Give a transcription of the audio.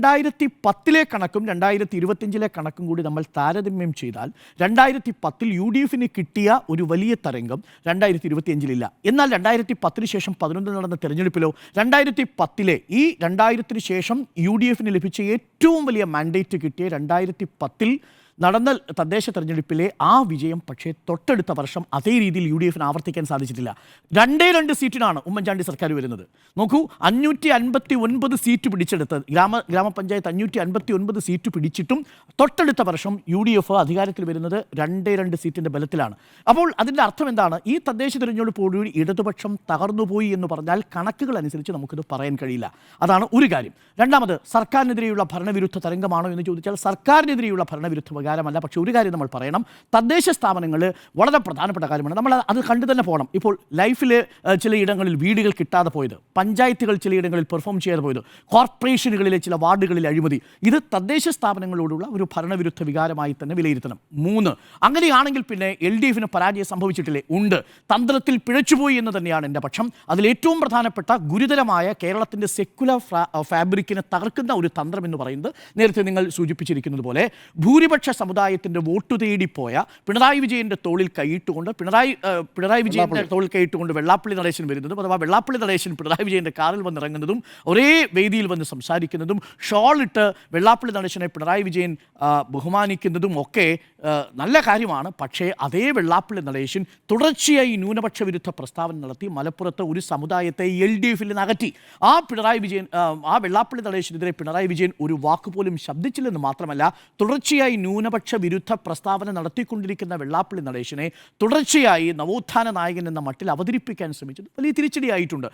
രണ്ടായിരത്തി പത്തിലെ കണക്കും രണ്ടായിരത്തി ഇരുപത്തിയഞ്ചിലെ കണക്കും കൂടി നമ്മൾ താരതമ്യം ചെയ്താൽ രണ്ടായിരത്തി പത്തിൽ യു ഡി എഫിന് കിട്ടിയ ഒരു വലിയ തരംഗം രണ്ടായിരത്തി ഇരുപത്തിയഞ്ചിലില്ല എന്നാൽ രണ്ടായിരത്തി പത്തിന് ശേഷം പതിനൊന്നിൽ നടന്ന തെരഞ്ഞെടുപ്പിലോ രണ്ടായിരത്തി പത്തിലെ ഈ രണ്ടായിരത്തിന് ശേഷം യു ഡി എഫിന് ലഭിച്ച ഏറ്റവും വലിയ മാൻഡേറ്റ് കിട്ടിയ രണ്ടായിരത്തി പത്തിൽ നടന്ന തദ്ദേശ തെരഞ്ഞെടുപ്പിലെ ആ വിജയം പക്ഷേ തൊട്ടടുത്ത വർഷം അതേ രീതിയിൽ യു ഡി എഫിന് ആവർത്തിക്കാൻ സാധിച്ചിട്ടില്ല. രണ്ടേ രണ്ട് സീറ്റിനാണ് ഉമ്മൻചാണ്ടി സർക്കാർ വരുന്നത്. നോക്കൂ അഞ്ഞൂറ്റി അൻപത്തി ഒൻപത് സീറ്റ് പിടിച്ചെടുത്ത് ഗ്രാമ ഗ്രാമപഞ്ചായത്ത് അഞ്ഞൂറ്റി അൻപത്തി ഒൻപത് സീറ്റ് പിടിച്ചിട്ടും തൊട്ടടുത്ത വർഷം യു ഡി എഫ് അധികാരത്തിൽ വരുന്നത് രണ്ടേ രണ്ട് സീറ്റിന്റെ ബലത്തിലാണ്. അപ്പോൾ അതിന്റെ അർത്ഥം എന്താണ്? ഈ തദ്ദേശ തിരഞ്ഞെടുപ്പോടുകൂടി ഇടതുപക്ഷം തകർന്നുപോയി എന്ന് പറഞ്ഞാൽ കണക്കുകൾ അനുസരിച്ച് നമുക്കിത് പറയാൻ കഴിയില്ല. അതാണ് ഒരു കാര്യം. രണ്ടാമത് സർക്കാരിനെതിരെയുള്ള ഭരണവിരുദ്ധ തരംഗമാണോ എന്ന് ചോദിച്ചാൽ സർക്കാരിനെതിരെയുള്ള ഭരണവിരുദ്ധ വികാരമല്ല പക്ഷേ ഒരു കാര്യം നമ്മൾ പറയണം. തദ്ദേശ സ്ഥാപനങ്ങൾ വളരെ പ്രധാനപ്പെട്ട കാര്യമാണ്. നമ്മൾ അത് കണ്ടു തന്നെ പോകണം. ഇപ്പോൾ ലൈഫിൽ ചിലയിടങ്ങളിൽ വീടുകൾ കിട്ടാതെ പോയത് പഞ്ചായത്തുകൾ ചിലയിടങ്ങളിൽ പെർഫോം ചെയ്യാതെ പോയത് കോർപ്പറേഷനുകളിലെ ചില വാർഡുകളിൽ അഴിമതി ഇത് തദ്ദേശ സ്ഥാപനങ്ങളോടുള്ള ഒരു ഭരണവിരുദ്ധ വികാരമായി തന്നെ വിലയിരുത്തണം. മൂന്ന് അങ്ങനെയാണെങ്കിൽ പിന്നെ എൽ ഡി എഫിന് പരാജയം സംഭവിച്ചിട്ടില്ലേ? ഉണ്ട്. തന്ത്രത്തിൽ പിഴച്ചുപോയി എന്ന് തന്നെയാണ് എന്റെ പക്ഷം. അതിൽ ഏറ്റവും പ്രധാനപ്പെട്ട ഗുരുതരമായ കേരളത്തിന്റെ സെക്കുലർ ഫാബ്രിക്കിനെ തകർക്കുന്ന ഒരു തന്ത്രം എന്ന് പറയുന്നത് നേരത്തെ നിങ്ങൾ സൂചിപ്പിച്ചിരിക്കുന്നത് പോലെ ഭൂരിപക്ഷ സമുദായത്തിന്റെ വോട്ട് തേടിപ്പോയ പിണറായി വിജയന്റെ തോളിൽ കൈയിട്ടുകൊണ്ട് പിണറായി പിണറായി വിജയന്റെ തോളിൽ കൈയിട്ടുകൊണ്ട് വെള്ളാപ്പള്ളി നടേശൻ വരുന്നതും അഥവാ വെള്ളാപ്പള്ളി നടേശൻ പിണറായി വിജയന്റെ കാറിൽ വന്നിറങ്ങുന്നതും ഒരേ വേദിയിൽ വന്ന് സംസാരിക്കുന്നതും ഷോൾ ഇട്ട് വെള്ളാപ്പള്ളി നടേശനെ പിണറായി വിജയൻ ബഹുമാനിക്കുന്നതും ഒക്കെ നല്ല കാര്യമാണ്. പക്ഷേ അതേ വെള്ളാപ്പള്ളി നടേശൻ തുടർച്ചയായി ന്യൂനപക്ഷ വിരുദ്ധ പ്രസ്താവന നടത്തി മലപ്പുറത്ത് ഒരു സമുദായത്തെ എൽ ഡി എഫിൽ നിന്ന് അകറ്റി. ആ പിണറായി വിജയൻ ആ, വെള്ളാപ്പള്ളി നടേശനെതിരെ പിണറായി വിജയൻ ഒരു വാക്കുപോലും ശബ്ദിച്ചില്ലെന്ന് മാത്രമല്ല തുടർച്ചയായി ന്യൂനപക്ഷ വിരുദ്ധ പ്രസ്താവന നടത്തിക്കൊണ്ടിരിക്കുന്ന വെള്ളാപ്പള്ളി നടേശനെ തുടർച്ചയായി നവോത്ഥാന നായകൻ എന്ന മട്ടിൽ അവതരിപ്പിക്കാൻ ശ്രമിച്ചത് വലിയ തിരിച്ചടിയായിട്ടുണ്ട്.